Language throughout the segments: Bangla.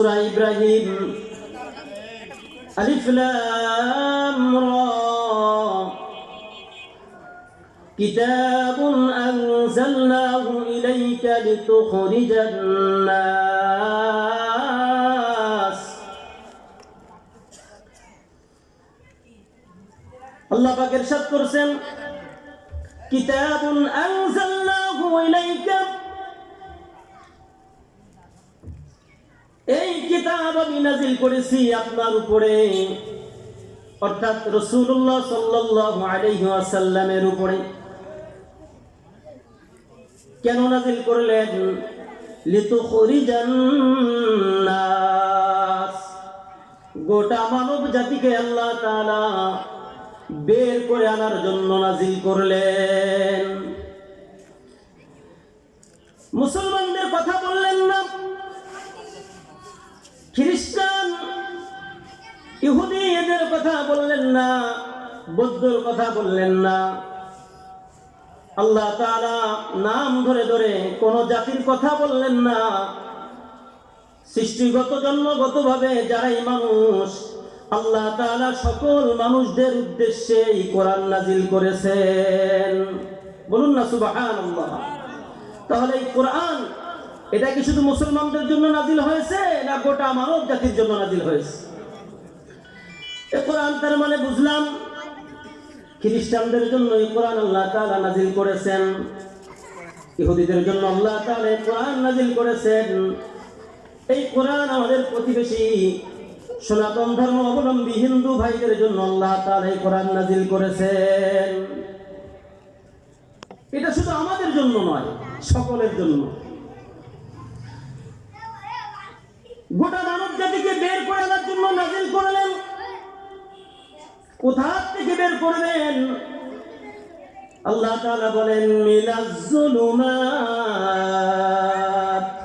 سورة إبراهيم ألف لام را كتاب أنزلناه إليك لتخرج الناس আল্লাহ পাক ইরশাদ করছেন কিতাবুন আনজালনাহু ইলাইকা এই কিতাব আমি নাজিল করেছি আপনার উপরে। অর্থাৎ রসুল্লাহ সাল্লাল্লাহু আলাইহি ওয়াসাল্লামের উপরে। কেন নাজিল করলেন? লিতুখরিজান নাস গোটা মানব জাতিকে আল্লাহ তাআলা বের করে আনার জন্য নাজিল করলেন। মুসলমানদের না, বৌদ্ধর কথা বললেন না। আল্লাহ তাআলা নাম ধরে ধরে কোন জাতির কথা বললেন না। সৃষ্টিগত, জন্মগতভাবে যারাই মানুষ, আল্লাহ তাআলা সকল মানুষদের উদ্দেশ্যে এই কোরআন নাজিল করেছেন। বলুন না, সুবহানাল্লাহ। তাহলে এই কোরআন, এটা কি শুধু মুসলমানদের জন্য নাজিল হয়েছে, না গোটা মানব জাতির জন্য নাজিল হয়েছে? কোরআন তার মানে বুঝলাম, খ্রিস্টানদের জন্য এই কোরআন আল্লাহ নাজিল করেছেন। ইহুদিদের জন্য আল্লাহ কোরআন নাজিল করেছেন। এই কোরআন আমাদের প্রতিবেশী সনাতন ধর্ম অবলম্বী হিন্দু ভাইদের জন্য আল্লাহ এই কোরআন নাজিল করেছেন। এটা শুধু আমাদের জন্য নয়, সকলের জন্য। গোটা মানব জাতিকে বের করে জন্য নাজিল করলেন। কোথা থেকে বের করবেন? আল্লাহ তাআলা বলেন, মিনাজ জুলুমাত।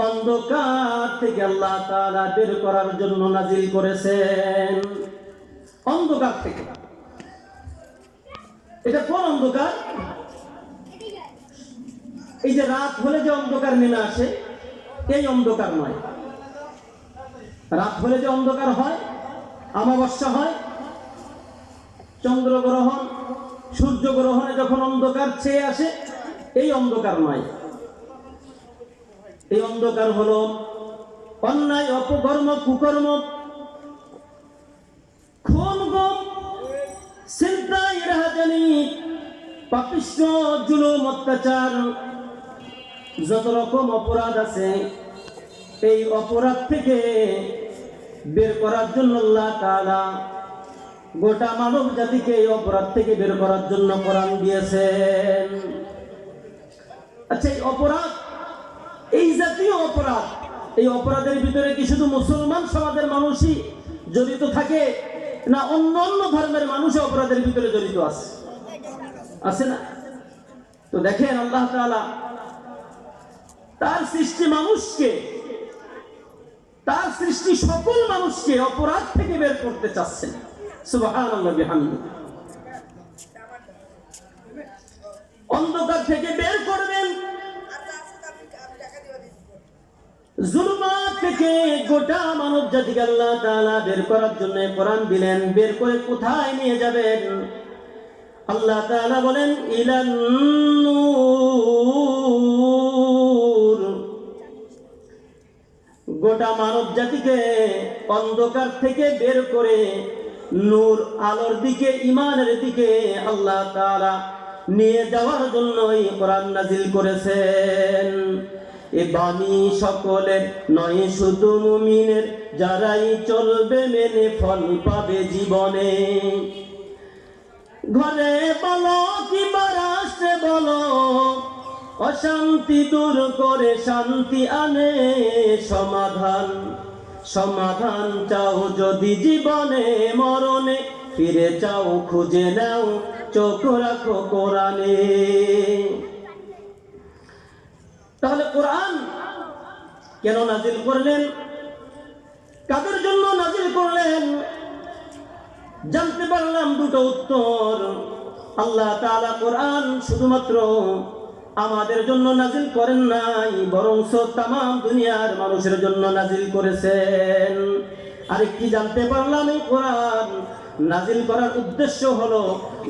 অন্ধকার থেকে আল্লাহ তাআলা বের করার জন্য নাজিল করেছেন। অন্ধকার থেকে। এটা কোন অন্ধকার? এই যে রাত হলে যে অন্ধকার নেমে আসে, এই অন্ধকার নয়। রাত হলে যে অন্ধকার হয় অমাবস্যা হয়, চন্দ্রগ্রহণ সূর্য গ্রহণে যখন অন্ধকার ছেয়ে আসে, এই অন্ধকার নয়। এই অন্ধকার হলো অন্যায়, অপকর্ম, কুকর্ম। খুন গম চিন্তাই রাহাজানি জুলুম, অত্যাচার। যত রকম অপরাধ আছে, এই অপরাধ থেকে বের করার জন্য আল্লাহ গোটা মানব জাতিকে এই অপরাধ থেকে বের করার জন্য কোরআন দিয়েছেন। আচ্ছা এই অপরাধ, এই জাতীয় অপরাধ, এই অপরাধের ভিতরে কি শুধু মুসলমান সমাজের মানুষই জড়িত থাকে না অন্য অন্য ধর্মের মানুষ অপরাধের ভিতরে জড়িত আছে? আছে না? তো দেখেন আল্লাহ তার সৃষ্টি মানুষকে তার সৃষ্টি সকল মানুষকে অপরাধ থেকে বের করতে চাচ্ছেন অন্ধকার থেকে বের করবেন। থেকে গোটা মানব জাতিকে আল্লাহ তাআলা বের করার জন্য কোরআন দিলেন। বের করে কোথায় নিয়ে যাবেন? আল্লাহ তাআলা বলেন গোটা মানব জাতিকে অন্ধকার থেকে বের করে নূর আলোর দিকে ইমানের দিকে আল্লাহ তাআলা নিয়ে যাওয়ার জন্য এই কোরআন নাজিল করেছেন। এ বাণী সকলের নয়, শুধু মুমিনের যারাই চলবে মেনে ফল পাবে জীবনে। ঘরে বলো কিংবা রাষ্ট্রে বলো অশান্তি দূর করে শান্তি আনে সমাধান। সমাধান চাও যদি জীবনে, মরণে, ফিরে চাও খুঁজে নাও, চোখ রাখো কোরআনে। তাহলে কোরআন কেন নাজিল করলেন? কাদের জন্য নাজিল করলেন? জানতে পারলাম দুটো উত্তর। আল্লাহ তালা কোরআন শুধুমাত্র আমাদের জন্য নাজিল করেন নাই বরং তাম দুনিয়ার মানুষের জন্য নাজিল করেছেন। আরেকটি জানতে পারলাম এই কোরআন। নাজিল করার উদ্দেশ্য হলো,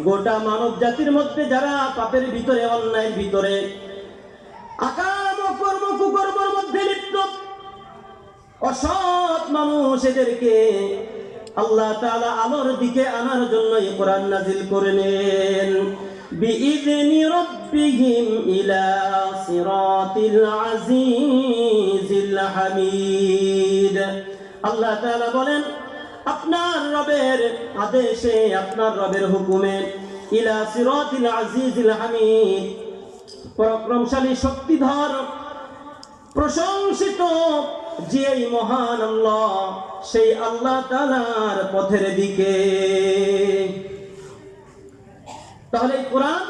গোটা মানব জাতির মধ্যে যারা পাপের ভিতরে, অন্যায়ের ভিতরে, আকাম কর্ম কুকর্মের মধ্যে লিপ্ত, অসৎ মানুষ এদেরকে আল্লাহ তাআলা আলোর দিকে আনার জন্য এই কোরআন নাজিল করে নেন। بإذن ربهم إلى صراط العزيز الحميد আল্লাহ তাআলা বলেন আপনার রবের আদেশে আপনার রবের হুকুমে ইলা সিরাতিল আজিজিল হামিদ পরাক্রমশালী শক্তিধর প্রশংসিত যে এই মহান আল্লাহ সেই আল্লাহ তালার পথের দিকে তাহলে এই কোরআন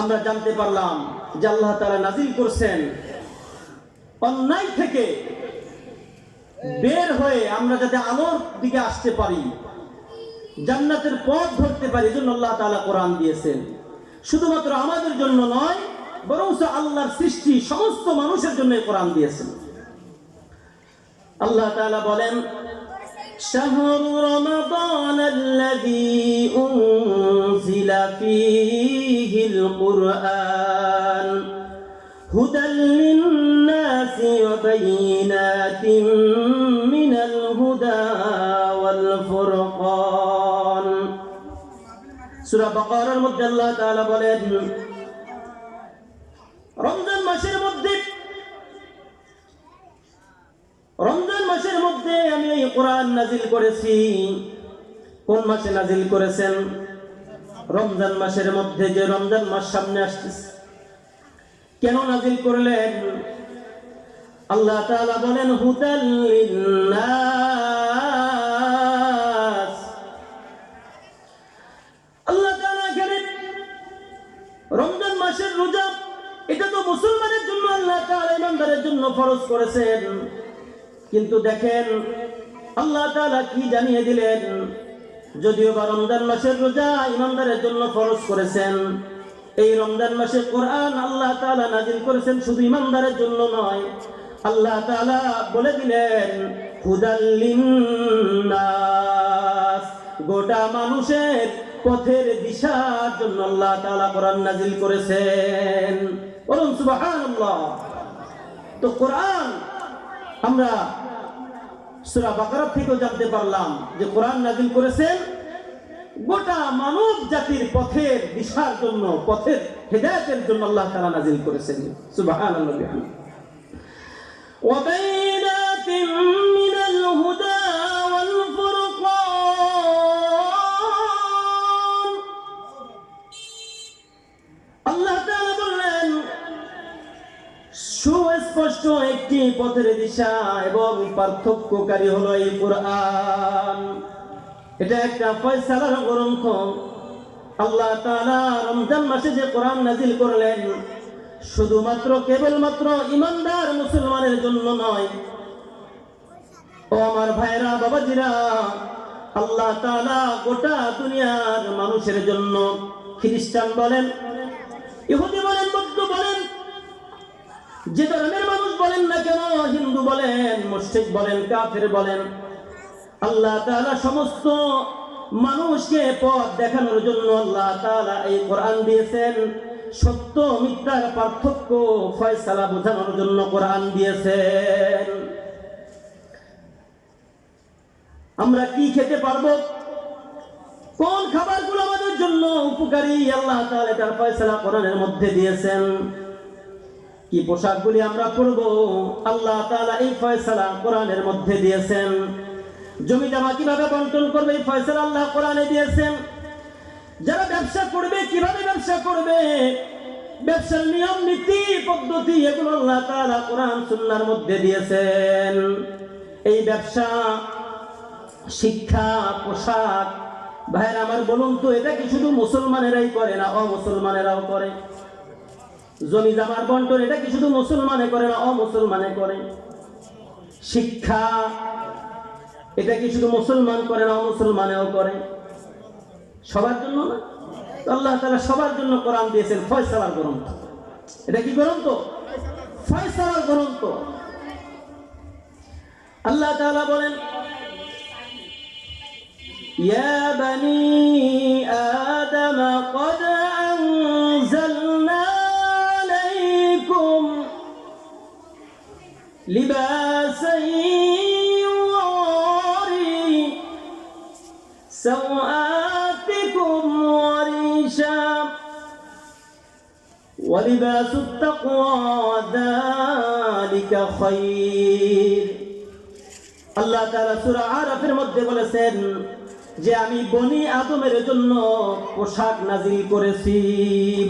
আমরা জানতে পারলাম যে আল্লাহ তালা নাজিল করছেন। অন্যায় থেকে বের হয়ে আমরা যাতে আলোর দিকে আসতে পারি, জান্নাতের পথ ধরতে পারি, এজন্য আল্লাহ তাআলা কোরআন দিয়েছেন। শুধুমাত্র আমাদের জন্য নয় বরং আল্লাহর সৃষ্টি সমস্ত মানুষের জন্য কোরআন দিয়েছেন। আল্লাহ তাআলা বলেন شهر رمضان الذي أنزل فيه القرآن هدى للناس وبينات من الهدى والفرقان সূরা বাকারার মধ্যে আল্লাহ তাআলা বলেন রমজান মাসের মধ্যে রমজান মাসের মধ্যে আমি এই কোরআন নাজিল করেছি। কোন মাসে নাজিল করেছেন? রমজান মাসের মধ্যে যে রমজান মাস সামনে আসতেছে। কেন নাজিল করলেন? আল্লাহ তাআলা বলেন, হুদাল লিন্নাস। আল্লাহ তাআলা এখানে রমজান মাসের রোজা, এটা তো মুসলমানের জন্য, আল্লাহ তাআলা ইমানদারের জন্য ফরজ করেছেন। কিন্তু দেখেন, আল্লাহ তাআলা কি জানিয়ে দিলেন? যদিও বা রমজান মাসের রোজা ইমানদারের জন্য ফরজ করেছেন, এই রমজান মাসে কোরআন আল্লাহ তালা নাজিল করেছেন শুধু ইমানদারের জন্য নয়, আল্লাহ তাআলা বলে দিলেন গোটা মানুষের পথের দিশার জন্য আল্লাহ তাআলা কোরআন নাজিল করেছেন। বলুন সুবহানাল্লাহ। তো কোরআন আমরা সূরা বাকারা থেকেও জানতে পারলাম যে কোরআন নাজিল করেছেন গোটা মানব জাতির পথের দিশার জন্য পথের হেদায়েতের জন্য আল্লাহ তাআলা নাজিল করেছেন সুবহানাল্লাহ বিহামদিহি وبينات من الهدى একটি পথের দিশা এবং পার্থক্যকারী হলো এই কোরআন। এটা একটা ফয়সালার গ্রন্থ। আল্লাহ তাআলা রমজান মাসে যে কোরআন নাজিল করলেন, শুধুমাত্র কেবলমাত্র ইমানদার মুসলমানের জন্য নয়, ও আমার ভাইরা বাবাজিরা, আল্লাহ তাআলা গোটা দুনিয়ার মানুষের জন্য খ্রিস্টান বলেন, ইহুদি বলেন, বৌদ্ধ বলেন, যে ধর্মের বলেন না কেন? হিন্দু বলেন, মুশরিক বলেন, কাফের বলেন। আল্লাহ তাআলা সমস্ত মানুষকে পথ দেখানোর জন্য আল্লাহ তাআলা এই কোরআন দিয়েছেন। সত্য, মিথ্যার পার্থক্য, ফয়সালা বোঝানোর জন্য কোরআন দিয়েছেন। আমরা কি খেতে পারব? কোন খাবারগুলো আমাদের জন্য উপকারী? আল্লাহ তাআলা তার ফয়সালা কোরআনের মধ্যে দিয়েছেন। কি পোশাকগুলি আমরা পরব? আল্লাহ এই ফয়সালা কোরআনের মধ্যে দিয়েছেন। জমি জমা কীভাবে বন্টন করবে? এই ফয়সালা আল্লাহ কোরআনে দিয়েছেন। যারা ব্যবসা করবে, কীভাবে ব্যবসা করবে? ব্যবসার নিয়ম, নীতি, পদ্ধতি, এগুলো আল্লাহ তাআলা কোরআন সুন্নাহর মধ্যে দিয়েছেন। এই ব্যবসা, শিক্ষা, পোশাক, ভাইয়ের আমার বলুন তো, এটা কি শুধু মুসলমানেরাই করে না অমুসলমানেরাও করে? জমি জামার বন্টন এটা কি শুধু মুসলমানে করে না অমুসলমানে করে শিক্ষা এটা কি শুধু মুসলমান করে না অমুসলমানেও করে সবার জন্য না তো আল্লাহ তাআলা সবার জন্য কোরআন দিয়েছেন ফয়সালার গ্রন্থ এটা কি গ্রন্থ ফয়সালার গ্রন্থ আল্লাহ তাআলা বলেন يا بني آدم قد سوآتكم وريشا ولباس التقوى ذلك خير আল্লাহ তাআলা সূরা আরাফের মধ্যে বলেছেন যে আমি বনি আদমের জন্য পোশাক নাজিল করেছি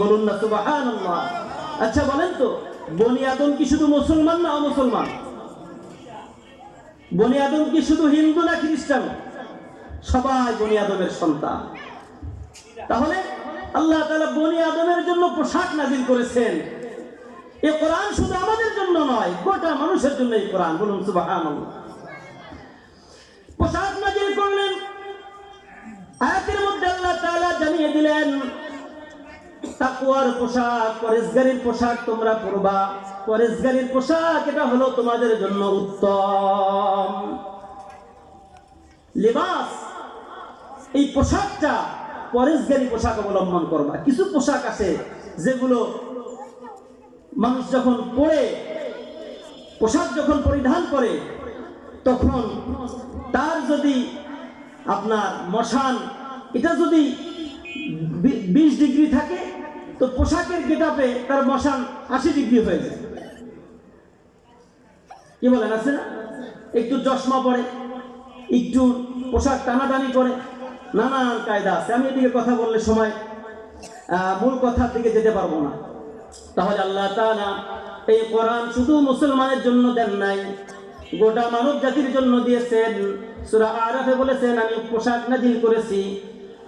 বলুন না সুবহানাল্লাহ আচ্ছা বলেন তো বনি আদম কি শুধু মুসলমান না অমুসলমান বনি আদম কি শুধু হিন্দু না খ্রিস্টান সবাই বনি আদমের সন্তান। তাহলে আল্লাহ তাআলা বনি আদমের জন্য পোশাক নাজিল করেছেন। এই কোরআন শুধু আমাদের জন্য নয়, গোটা মানুষের জন্য এই কোরআন, বলুন সুবহানাল্লাহ। পোশাক নাজিল করলেন। আয়াতের মধ্যে আল্লাহ জানিয়ে দিলেন, তাকওয়ার পোশাক পরেশগারির পোশাক তোমরা পরবা। পরেশগারির পোশাক, এটা হলো তোমাদের জন্য উত্তম। লিবাস এই পোশাকটা পরেশগারি পোশাক অবলম্বন করবা। কিছু পোশাক আছে যেগুলো মানুষ যখন পরে, পোশাক যখন পরিধান করে, তখন তার যদি আপনার মশান, এটা যদি বিশ ডিগ্রি থাকে, তো পোশাকের গেটাপে তার মশান আশি ডিগ্রি হয়ে যায়। কি বলেন, আছে না? একটু চশমা পরে, একটু পোশাক টানাটানি করে নানান কায়দা আছে। আমি এদিকে কথা বললে সময় মূল কথার দিকে যেতে পারব না। তাহলে আল্লাহ এই কোরআন শুধু মুসলমানের জন্য দেন নাই, গোটা মানব জাতির জন্য দিয়েছেন। সূরা আরাফে বলেছেন, আমি পোশাক নাজিল করেছি,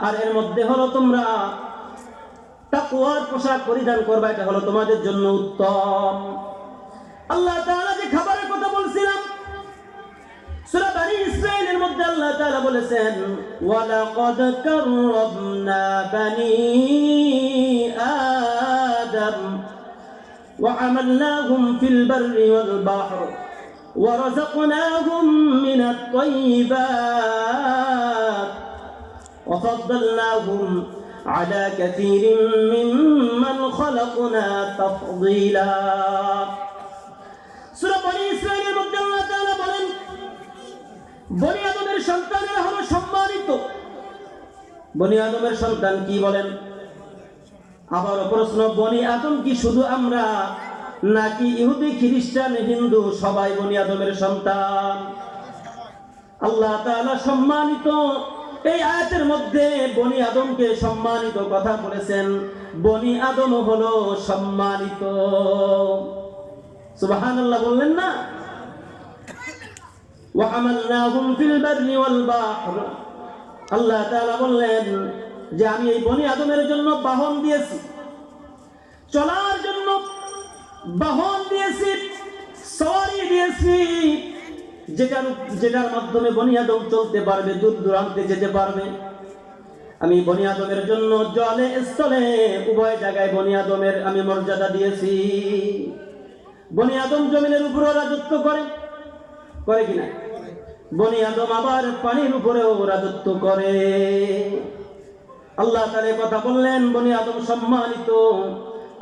আর এর মধ্যে হলো তোমরা তাকওয়ার পোশাক পরিধান করবা, এটা হলো তোমাদের জন্য উত্তম। আল্লাহ যে বলছিলাম সূরা বানি ইসরাঈলের মধ্যে আল্লাহ তাআলা বলেছেন ওয়ালাকাদ কাররামনা বানি আদম وحملناهم في البر والبحر ورزقناهم من الطيبات وفضلناهم على كثير ممن خلقنا تفضيلا বনি আদমের সন্তানেরা হলো সম্মানিত। বনি আদমের সন্তান কি বলেন? আবার প্রশ্ন, বনি আদম কি শুধু আমরা, নাকি ইহুদি, খ্রিস্টান, হিন্দু সবাই বনি আদমের সন্তান? আল্লাহ তাআলা সম্মানিত। এই আয়াতের মধ্যে বনি আদমকে সম্মানিত কথা বলেছেন। বনি আদম হলো সম্মানিত। সুবহানাল্লাহ বললেন না? আল্লাহ বললেন যে আমি এই বনি আদমের জন্য বাহন দিয়েছি। চলার জন্য বাহন দিয়েছি, সওয়ারি দিয়েছি, যেটার যেটার মাধ্যমে বনি আদম চলতে পারবে, দূর দূরান্তে যেতে পারবে। আমি বনি আদমের জন্য জলে, স্থলে, উভয় জায়গায় বনি আদমের আমি মর্যাদা দিয়েছি। বনি আদম জমিনের উপরও রাজত্ব করে। করে কিনা? বনি আদম আবার পানির উপরে রাজত্ব করে। আল্লাহ তালে কথা বললেন, বনি আদম সম্মানিত,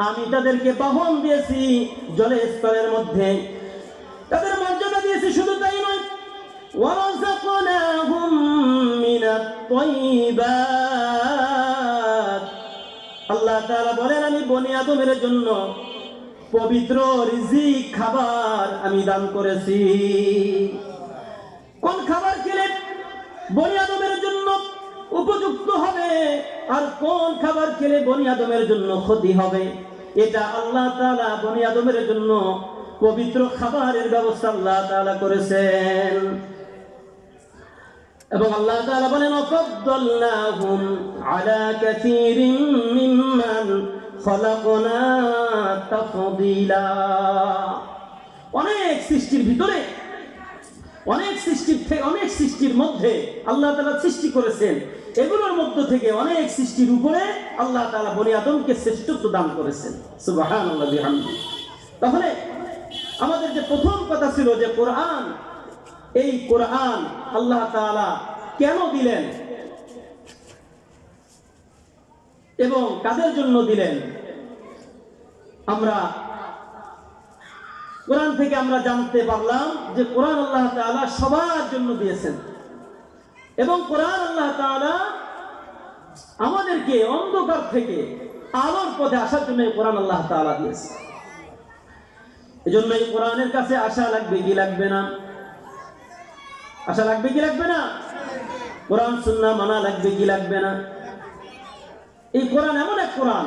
আমি তাদেরকে বাহন দিয়েছি জলের স্তরের মধ্যে। তাদের মর্যাদা দিয়েছি শুধু তাই নয়। আল্লাহ তারা বলেন, আমি বনি আদমের জন্য পবিত্র রিজিক খাবার আমি দান করেছি। কোন খাবার খেলে বনি আদমের জন্য উপযুক্ত হবে? আর কোন খাবার খেলে বনি আদমের জন্য ক্ষতি হবে? এটা আল্লাহ তাআলা বনি আদমের জন্য পবিত্র খাবারের ব্যবস্থা আল্লাহ তাআলা করেছেন। এবং আল্লাহ তালা বলেন অফদ্দালনাহুম আলা কাসীরিম মিম্মান খলাকনা তাফদীলা। অনেক সৃষ্টির ভিতরে, অনেক সৃষ্টির থেকে অনেক সৃষ্টির মধ্যে আল্লাহ তাআলা সৃষ্টি করেছেন। এগুলোর মধ্য থেকে অনেক সৃষ্টির উপরে আল্লাহ তাআলা বনি আদমকে শ্রেষ্ঠত্ব দান করেছেন। সুবহানাল্লাহ, বিহামদি। তাহলে আমাদের যে প্রথম কথা ছিল যে কোরআন, এই কোরআন আল্লাহ তাআলা কেন দিলেন? এবং কাদের জন্য দিলেন? আমরা কোরআন থেকে আমরা জানতে পারলাম যে কোরআন আল্লাহ তাআলা সবার জন্য দিয়েছেন। এবং কোরআন আল্লাহ তাআলা আমাদেরকে অন্ধকার থেকে আলোর পথে আসার জন্য এই কোরআন আল্লাহ তাআলা দিয়েছে। এজন্য এই কোরআনের কাছে আশা লাগবে কি লাগবে না? আশা লাগবে কি লাগবে না? কোরআন, সুন্নাহ মানা লাগবে কি লাগবে না? এই কোরআন এমন এক কোরআন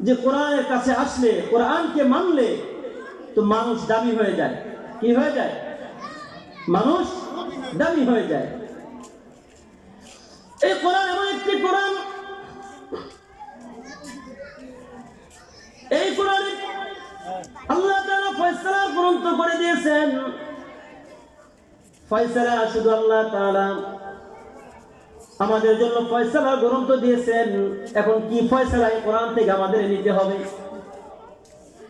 যে কোরআনের কাছে আসলে কোরআনকে মানলে তো মানুষ দামি হয়ে যায়। কি হয়ে যায়? মানুষ দামি হয়ে যায়। এই কোরআন এমন একটি কোরআন। এই কোরআনে আল্লাহ তাআলা ফয়সালা গ্রন্থ করে দিয়েছেন। ফয়সালা শুধু আল্লাহ তাআলা আমাদের জন্য ফয়সালা গ্রন্থ দিয়েছেন, এখন কি ফয়সালা এই কোরআন থেকে আমাদের নিতে হবে?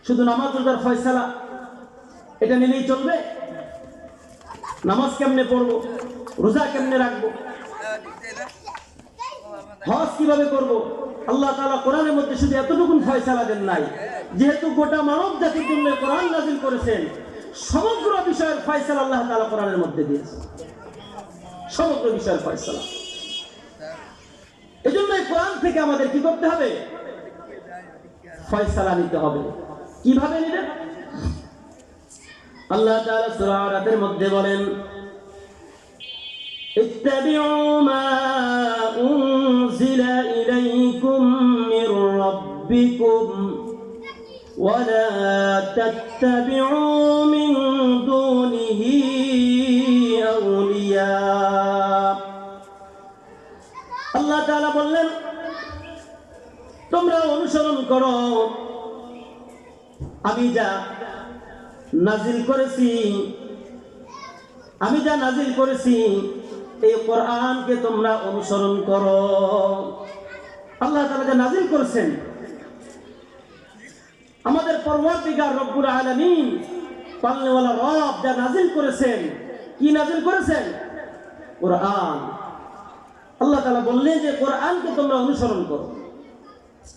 শুধু নামাজ রোজার ফয়সালা, এটা নিলেই চলবে? নামাজ কেমনে পড়ব? রোজা কেমনে রাখব? হজ কীভাবে করব? আল্লাহ তাআলা কোরআনের মধ্যে শুধু এতটুকুন ফয়সালা দেন নাই। যেহেতু গোটা মানব জাতির জন্য কোরআন নাজিল করেছেন, সমগ্র বিষয়ের ফয়সালা আল্লাহ তালা কোরআনের মধ্যে দিয়েছেন। সমগ্র বিষয়ের ফয়সালা। এই জন্যই কোরআন থেকে আমাদের কি করতে হবে? ফয়সালা নিতে হবে। কীভাবে নেবেন আল্লাহ তাআলা সূরা আরাতের মধ্যে বলেন, ইত্তাবিউ মা উনজিলা ইলাইকুম মির রাব্বিকুম ওয়া লা তাত্তাবিউ মিন দুনিহি আল্লাহ তাআলা বললেন, তোমরা অনুসরণ করো। আমি যা নাজিল করেছি, আমি যা নাজিল করেছি এই কোরআনকে তোমরা অনুসরণ করো। আল্লাহ তাআলা যা নাজিল করেছেন, আমাদের পরওয়ারদিগার রব্বুল আলামিন, পালনেওয়ালা রব যা নাজিল করেছেন, কি নাজিল করেছেন? কোরআন। আল্লাহ তাআলা বললেন যে কোরআনকে তোমরা অনুসরণ করো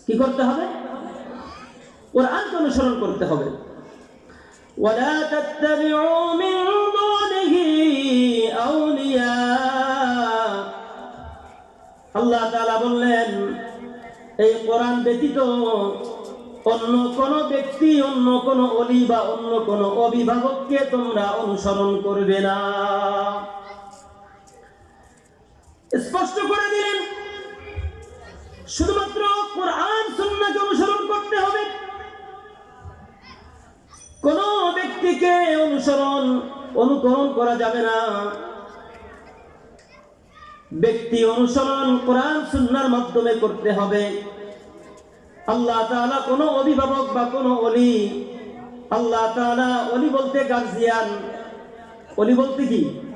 কি করতে হবে কোরআনকে অনুসরণ করতে হবে ولا تتبعوا من دونه أولياء আল্লাহ তাআলা বললেন এই কোরআন ব্যতীত অন্য কোন ব্যক্তি অন্য কোন অলি বা অন্য কোন অভিভাবককে তোমরা অনুসরণ করবে না স্পষ্ট করে দিলেন, শুধুমাত্র কোরআন, সুন্নাহকে অনুসরণ করতে হবে। কোন ব্যক্তিকে অনুসরণ, অনুকরণ করা যাবে না। ব্যক্তি অনুসরণ কোরআন সুন্নার মাধ্যমে করতে হবে। আল্লাহ তাআলা কোনো অভিভাবক বা কোন অলি আল্লাহ তাআলা অলি বলতে গার্জিয়ান অলি বলতে কি?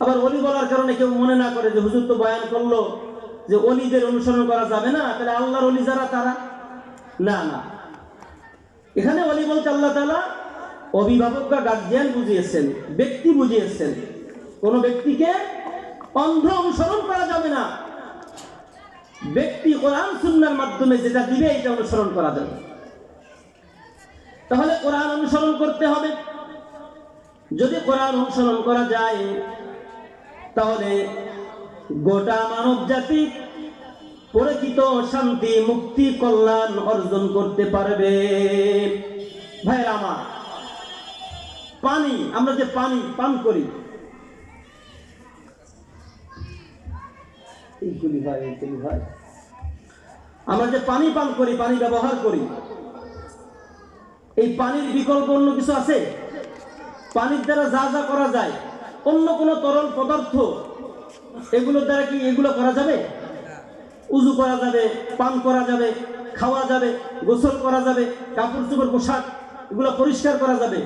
আবার অলি বলার কারণে কেউ মনে না করে যে হুজুর তো বয়ান করল যে অলিদের অনুসরণ করা যাবে না, তাহলে আল্লাহর অলি যারা তারা? না না। এখানে অলি বলতে আল্লাহ তাআলা অভিভাবক বা গার্জিয়ান বুঝিয়েছেন, ব্যক্তি বুঝিয়েছেন। কোন ব্যক্তিকে অন্ধ অনুসরণ করা যাবে না। ব্যক্তি কোরআন, সুন্নার মাধ্যমে যেটা দিবে, এটা অনুসরণ করা যাবে। তাহলে কোরআন অনুসরণ করতে হবে। যদি কোরআন অনুসরণ করা যায় তাহলে গোটা মানব জাতি পরিচিত শান্তি, মুক্তি, কল্যাণ অর্জন করতে পারবে। ভাইয়ের আমার, পানি, আমরা যে পানি পান করি আমরা যে পানি পান করি, পানি ব্যবহার করি, এই পানির বিকল্প অন্য কিছু আছে? পানির দ্বারা যা যা করা যায় অন্য কোনো তরল পদার্থ, এগুলোর দ্বারা কি এগুলো করা যাবে? উজু করা যাবে, পান করা যাবে, খাওয়া যাবে, গোসল করা যাবে, কাপড় চোপড়, পোশাক, এগুলো পরিষ্কার করা যাবে।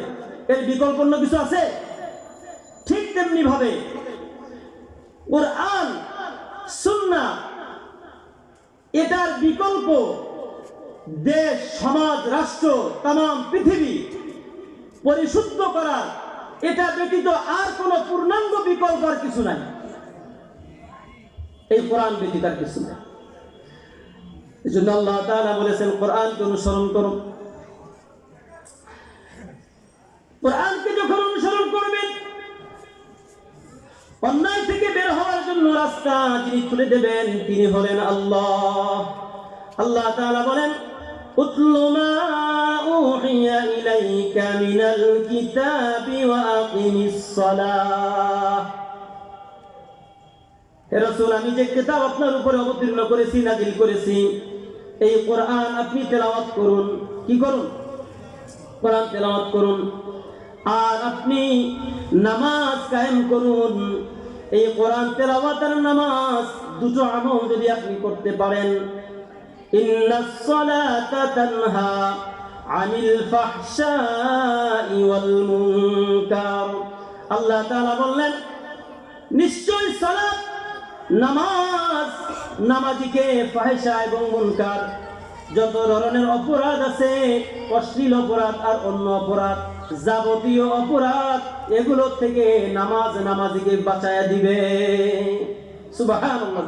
এর বিকল্প অন্য কিছু আছে? ঠিক তেমনি ভাবে কোরআন সুন্না এটার বিকল্প দেশ, সমাজ, রাষ্ট্র তাম পৃথিবী পরিশুদ্ধ করার এটা ব্যতীত আর কোন পূর্ণাঙ্গ বিকল্প আর কিছু নাই। এই কোরআন ব্যতীত আর কিছু নাই। এই জন্য আল্লাহ তাআলা বলেছেন, কোরআনকে অনুসরণ করুন কোরআনকে যখন অনুসরণ করবেন, অন্যায় থেকে বের হওয়ার জন্য রাস্তা যিনি খুলে দেবেন। তিনি হলেন আল্লাহ। আল্লাহ তাআলা বলেন মা উহিয়া ইলাইকা মিনাল কিতাবি ওয়া আকিমিস সালাহ হে রাসূল, আমি যে কিতাব আপনার উপরে অবতীর্ণ করেছি, নাজিল করেছি, এই কোরআন আপনি তেলাওয়াত করুন। কি করুন? কোরআন তেলাওয়াত করুন। আর আপনি নামাজ কায়েম করুন। এই কোরআন তেলাওয়াত আর নামাজ দুটো আমল যদি আপনি করতে পারেন সালাতা তানহা আনিল ফাহশাই ওয়াল মুনকার আল্লাহ তাআলা বললেন, নিশ্চয় সালাত, নামাজ, নামাজিকে ফাহেসা এবং মুনকার, যত ধরনের অপরাধ আছে, অশ্লীল অপরাধ আর অন্য অপরাধ, যাবতীয় অপরাধ, এগুলো থেকে নামাজ নামাজিকে বাঁচায়া দিবে। সুবহানাল্লাহ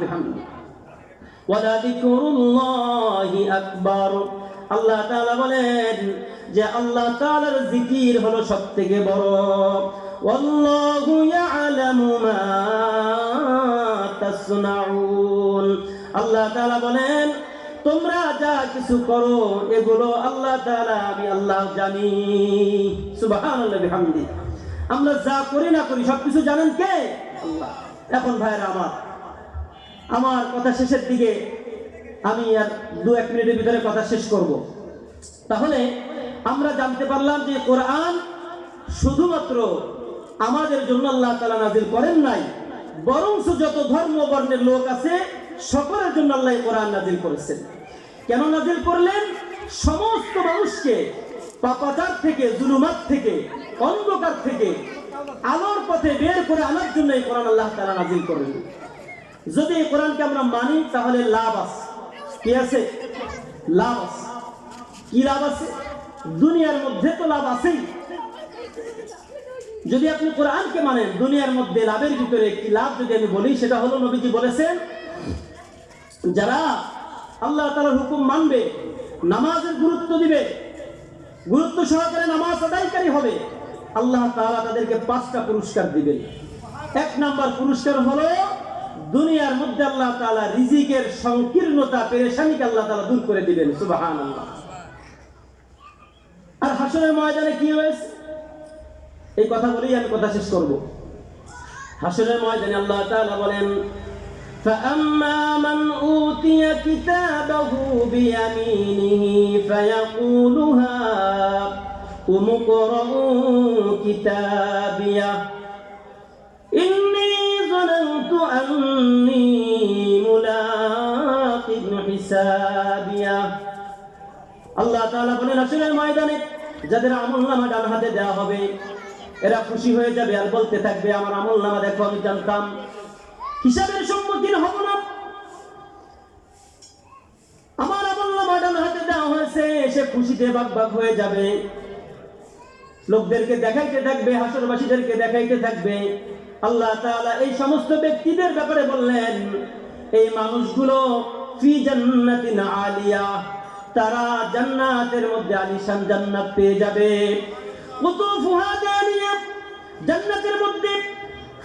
আল্লাহ তাআলা বলেন যে আল্লাহ তাআলার জিকির হলো সবথেকে বড়। ওয়াল্লাহু ইয়ালামু মা তাসনাউন। আল্লাহ তাআলা বলেন, তোমরা যা কিছু করো, এগুলো আল্লাহ তাআলা, আমি আল্লাহ জানি। সুবহানাল্লাহ বিহামদি আমরা যা করি না করি, সবকিছু জানেন কে? আল্লাহ। এখন ভাইরা আমার আমার কথা শেষের দিকে আমি আর দু এক মিনিটের ভিতরে কথা শেষ করব। তাহলে আমরা জানতে পারলাম যে কোরআন শুধুমাত্র আমাদের জন্য আল্লাহ তালা নাজিল করেন নাই বরং যত ধর্ম বর্ণের লোক আছে, সকলের জন্য আল্লাহ কোরআন নাজিল করেছেন। কেন নাজিল করলেন? সমস্ত মানুষকে পাপাচার থেকে, জুলুমাত থেকে, অন্ধকার থেকে, আলোর পথে বের করে আনার জন্য এই কোরআন আল্লাহ তালা নাজিল করেন। যদি এই কোরআনকে আমরা মানি, তাহলে লাভ আছে। কি আছে? লাভ আছে। কি লাভ আছে? দুনিয়ার মধ্যে তো লাভ আছেই। যদি আপনি কোরআনকে মানেন, দুনিয়ার মধ্যে লাভের ভিতরে একটি লাভ যদি আমি বলি, সেটা হলো নবীজি বলেছেন, যারা আল্লাহ তালার হুকুম মানবে, নামাজের গুরুত্ব দিবে, গুরুত্ব সহকারে নামাজ আদায়কারী হবে, আল্লাহ তাআলা তাদেরকে পাঁচটা পুরস্কার দিবেন। এক নাম্বার পুরস্কার হলো দুনিয়ার মধ্যে আল্লাহ তাআলা রিজিকের সংকীর্ণতা পেরেশানিকে আল্লাহ তাআলা দূর করে দিবেন সুবহানাল্লাহ আর হাসরের ময়দানে কি হয়েছে এই কথা বলেই আমি কথা শেষ করব হাসরের ময়দানে আল্লাহ তাআলা বলেন فأما من أوتي كتابه بيمينه فيقول هاؤم اقرءوا كتابيه إني ظننت أني ملاق حسابيه আল্লাহ তাআলা বলেন আসলের ময়দানে যাদের আমল নামা ডান হাতে দেওয়া হবে এরা খুশি হয়ে যাবে আর বলতে থাকবে আমার আমল নামা দেখো আমি জানতাম হিসাবের সম্মুখীন হব না আমার আমল নামা ডান হাতে দেওয়া হয়েছে সে খুশিতে বাক বাক হয়ে যাবে লোকদেরকে দেখাইতে থাকবে হাসরবাসীদেরকে দেখাইতে থাকবে আল্লাহ তাআলা এই সমস্ত ব্যক্তিদের ব্যাপারে বললেন, এই মানুষগুলো ফি জান্নাতিন আলিয়া, তারা জান্নাতের মধ্যে আলিশান জান্নাত পেয়ে যাবে। জান্নাতের মধ্যে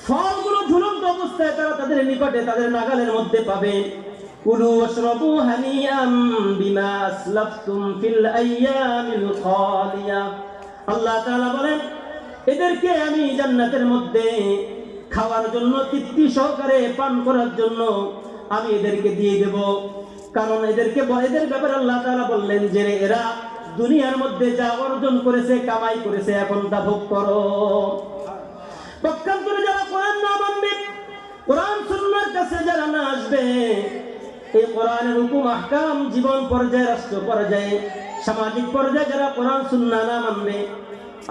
ফলগুলো ঝুলন্ত অবস্থায় তারা তাদের নিকটে, তাদের নাগালের মধ্যে পাবে। কুলু ওয়াশরাবু হানিয়াম বিমা আসলাফতুম ফিল আইয়ামিল খালিয়া। আল্লাহ তাআলা বলেন, এদেরকে আমি জান্নাতের মধ্যে খাওয়ার জন্য, তৃপ্তি সহকারে পান করার জন্য আমি এদেরকে দিয়ে দেব। কারণ এদেরকে এদের ব্যাপারে আল্লাহ তাআলা বললেন যে, এরা দুনিয়ার মধ্যে যা অর্জন করেছে, কামাই করেছে, এখন তা ভোগ করো। পক্ষান্তরে যারা কোরআন না মানবে, কোরআন সুন্নাহর কাছে যারা না আসবে, এই কোরআনের হুকুম আহকাম জীবন পর্যায়ে, রাষ্ট্র পর্যায়ে, সামাজিক পর্যায়ে যারা কোরআন সুন্নাহ না মানবে,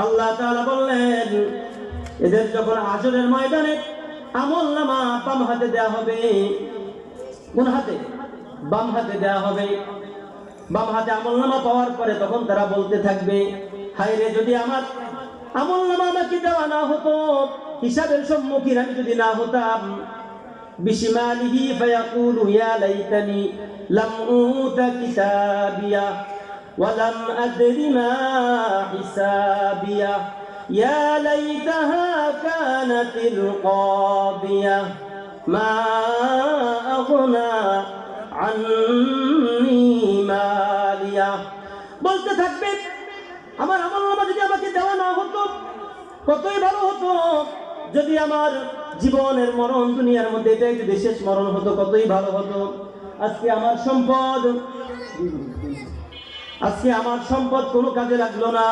আল্লাহ তাআলা বললেন এদের যখন আচরের ময়দানে আমল নামা বাম হাতে দেয়া হবে, কোন হাতে? বাম হাতে দেয়া হবে। বাম হাতে আমল নামা পাওয়ার পরে তখন তারা বলতে থাকবে হাইরে যদি আমার আমল নামা আমাকে দেওয়া না হতো, হিসাবের সম্মুখীন আমি যদি না হতাম, বিশিমালিহি ফায়াকুলু, ইয়া লাইতানি লাম উতা কিতাবিয়া ওয়া লাম আদরি মা হিসাবিয়া। يا ليتها كانت القاضية ما أغنى عني ماليه বলতে থাকবে আমার আমল নামা যদি আমাকে দেওয়া না হতো কতই ভালো হতো যদি আমার জীবনের মরণ দুনিয়ার মধ্যে এটাই যদি শেষ মরণ হতো কতই ভালো হতো আজকে আমার সম্পদ আজকে আমার সম্পদ কোনো কাজে লাগলো না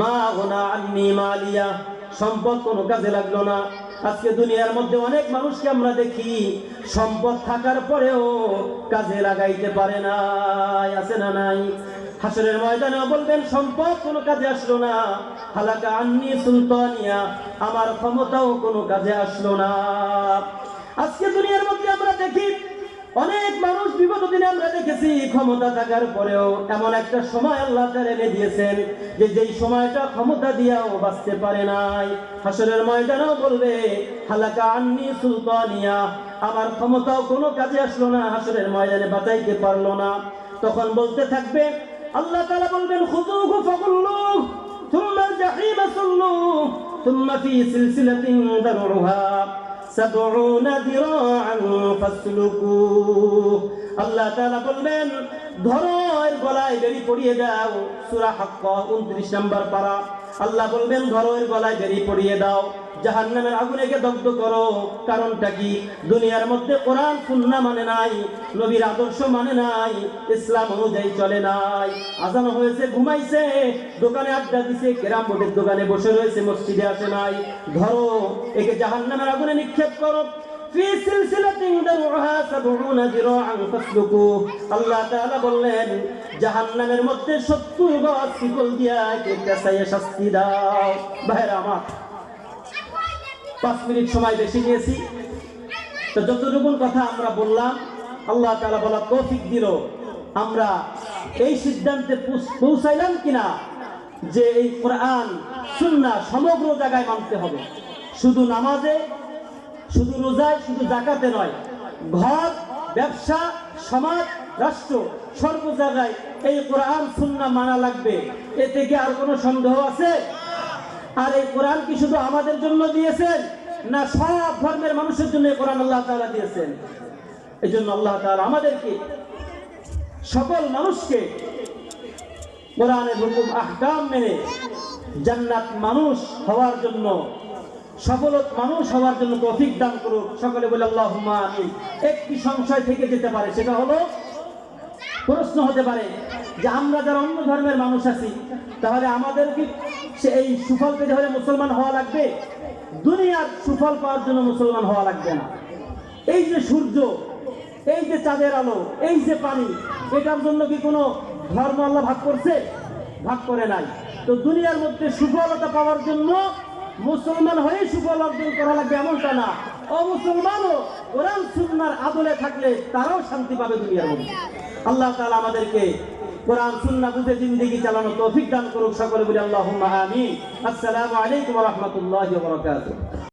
মা গোনা আন্নি মালিয়া, সম্পদ কোনো কাজে লাগল না। আজকে দুনিয়ার মধ্যে অনেক মানুষকে আমরা দেখি, সম্পদ থাকার পরেও কাজে লাগাইতে পারে না আছে না নাই? হাসরের ময়দানে বলবেন, সম্পদ কোনো কাজে আসলো না। হালাকা আন্নি সুলতানিয়া, আমার ক্ষমতাও কোনো কাজে আসলো না। আজকে দুনিয়ার মধ্যে আমরা দেখি অনেক মানুষ বিগত দিনে আমরা দেখেছি, ক্ষমতা থাকার পরেও এমন একটা সময় আল্লাহ তাআলা এনে দিয়েছেন যে যেই সময়টা ক্ষমতা দিয়াও বাঁচতে পারে নাই। হাসরের ময়দানেও বলবে, হালাকা আন্নি সুলতানিয়া। আমার ক্ষমতাও কোনো কাজে আসলো না, হাসরের ময়দানে বাঁচাইতে পারল না। তখন বলতে থাকবে, আল্লাহ তাআলা বলবেন, খুযুহু ফাগুল্লুহু থুম্মা আল-জাহিম সাল্লুহু থুম্মা ফি সিলসিলাতিন দারউহা, সাবউন দিরাআন ফাসলুকুহ। আল্লাহ তাআলা বলবেন, ধরো, এর গলায় বেরি পড়িয়ে দাও। সূরা হাক্কা 29 নম্বর পারা। আল্লাহ বলবেন, ধরো, এর গলায় বেরি পড়িয়ে দাও। জাহান্নামের আগুনেকে দগ্ধ করো। কারণটা কি? দুনিয়ার মধ্যে কোরআন, সুন্নাহ মানে নাই, নবীর আদর্শ মানে নাই, ইসলাম অনুযায়ী চলে নাই। আজান হয়েছে, ঘুমাইছে, দোকানে আড্ডা দিছে, কেরাম বোর্ডের দোকানে বসে রয়েছে, মসজিদে আসে নাই। ধরো, একে জাহান্নামের আগুনে নিক্ষেপ করো। في سلسلة ذرعها سبعون ذراعا فاسلكوه আল্লাহ তাআলা বললেন জাহান্নামের মধ্যে 70 গজ শিকল দিয়া একে পেঁচাইয়া শাস্তি দাও ভাইরা আমার পাঁচ মিনিট সময় বেশি নিয়েছি তো যতটুকুন কথা আমরা বললাম আল্লাহ তাআলা বলা তৌফিক দিল আমরা এই সিদ্ধান্তে পৌঁছ- পৌঁছাইলাম কিনা যে এই কোরআন সুন্নাহ সমগ্র জায়গায় মানতে হবে শুধু নামাজে শুধু রোজায়, শুধু জাকাতে নয়। ঘর, ব্যবসা, সমাজ, রাষ্ট্র সর্ব জায়গায় এই কোরআন সুন্না মানা লাগবে। এ থেকে আর কোনো সন্দেহ আছে? আর এই কোরআন কি শুধু আমাদের জন্য দিয়েছেন? না সব ধর্মের মানুষের জন্য এই কোরআন আল্লাহ তাআলা দিয়েছেন? এই জন্য আল্লাহ তাআলা আমাদেরকে, সকল মানুষকে কোরআনের হুকুম, আহকাম মেনে জান্নাত মানুষ হওয়ার জন্য সফলত মানুষ হওয়ার জন্য তৌফিক দান করুক। সকলে বলে, আল্লাহুম্মা আমিন। একটি সংশয় থেকে যেতে পারে, সেটা হলো, প্রশ্ন হতে পারে যে আমরা যারা অন্য ধর্মের মানুষ আছি, তাহলে আমাদের কি এই সুফল পেতে হলে মুসলমান হওয়া লাগবে? দুনিয়ার সুফল পাওয়ার জন্য মুসলমান হওয়া লাগবে না। এই যে সূর্য, এই যে চাঁদের আলো, এই যে পানি, এটার জন্য কি কোনো ধর্ম আল্লাহ ভাগ করছে? ভাগ করে নাই। তো দুনিয়ার মধ্যে সুফলতা পাওয়ার জন্য মুসলমান হয়ে সুফল অর্জন করা লাগবে এমনটা না। অমুসলমানও কোরআন, সুন্নার আদলে থাকলে তারাও শান্তি পাবে দুনিয়ার মধ্যে। আল্লাহ তালা আমাদেরকে কোরআন, সুন্না বুঝে জিন্দিগি চালানো তৌফিক দান করুক সকলে বলি আল্লাহ আমিন। আসসালামু আলাইকুম রহমতুল্লাহ